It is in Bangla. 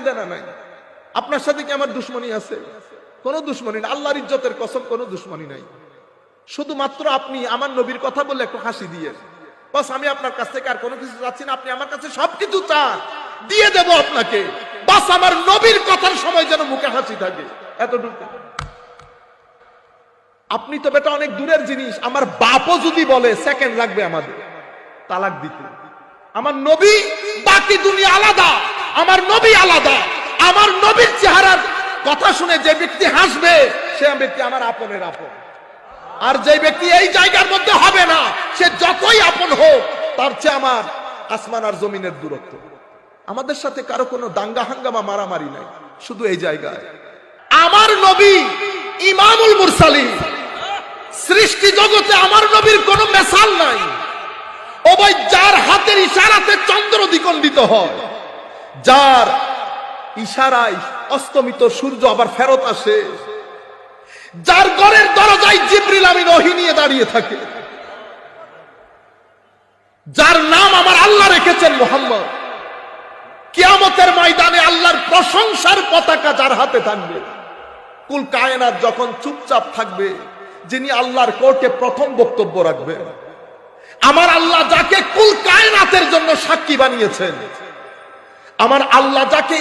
নাই। আপনার সাথে কি আমার দুশ্মনী আছে? কোনো দুশ্মনী না। আল্লাহর ইজ্জতের কসম, কোনো দুশ্মনী নাই। শুধুমাত্র আপনি আমার নবীর কথা বলে একটু হাসি দিয়ে। আমি আপনার কাছ থেকে আর কোনো কিছু চাচ্ছি না। আপনি আমার কাছে সবকিছু চান। দিয়ে দেব আপনাকে। বাস, আমার নবীর কথার সময় যেন মুখে হাসি থাকে। এতটুকু। আপনি তো বেটা অনেক দূরের জিনিস। আমার বাপও যদি বলে সেকেন্ড লাগবে আমাদের। তালাক দিতে। আমার নবী বাকি দুনিয়া আলাদা। আমার নবী আলাদা। আমার নবীর চেহারার কথা শুনে যে ব্যক্তি হাসবে, সে ব্যক্তি আমার আপনের আপন। আর যে ব্যক্তি এই জায়গার মধ্যে হবে না, সে যতই আপন হোক, তার চেয়ে আমার আসমান আর জমিনের দূরত্ব। আমাদের সাথে কারও কোনো দাঙ্গা, হাঙ্গামা, মারামারি নাই, শুধু এই জায়গায়। আমার নবী ইমামুল মুরসালিন। সৃষ্টি জগতে আমার নবীর কোনো মেসাল নাই। ও ভাই যার হাতের ইশারাতে চন্দ্র দ্বিখণ্ডিত হয়। যার ইশারায় অস্তমিত সূর্য আবার ফেরত আসে, যার ঘরের দরজায় জিব্রিল আমি রহি নিয়ে দাঁড়িয়ে থাকে, যার নাম আমার আল্লাহ রেখেছেন মোহাম্মদ। কিয়ামতের ময়দানে আল্লাহর প্রশংসার পতাকা যার হাতে থাকবে, কুল কায়নাত যখন চুপচাপ থাকবে, যিনি আল্লাহর কোর্টে প্রথম বক্তব্য রাখবেন। আমার আল্লাহ যাকে কুল কায়নাতের জন্য সাক্ষী বানিয়েছেন আমার আল্লাহ যাকে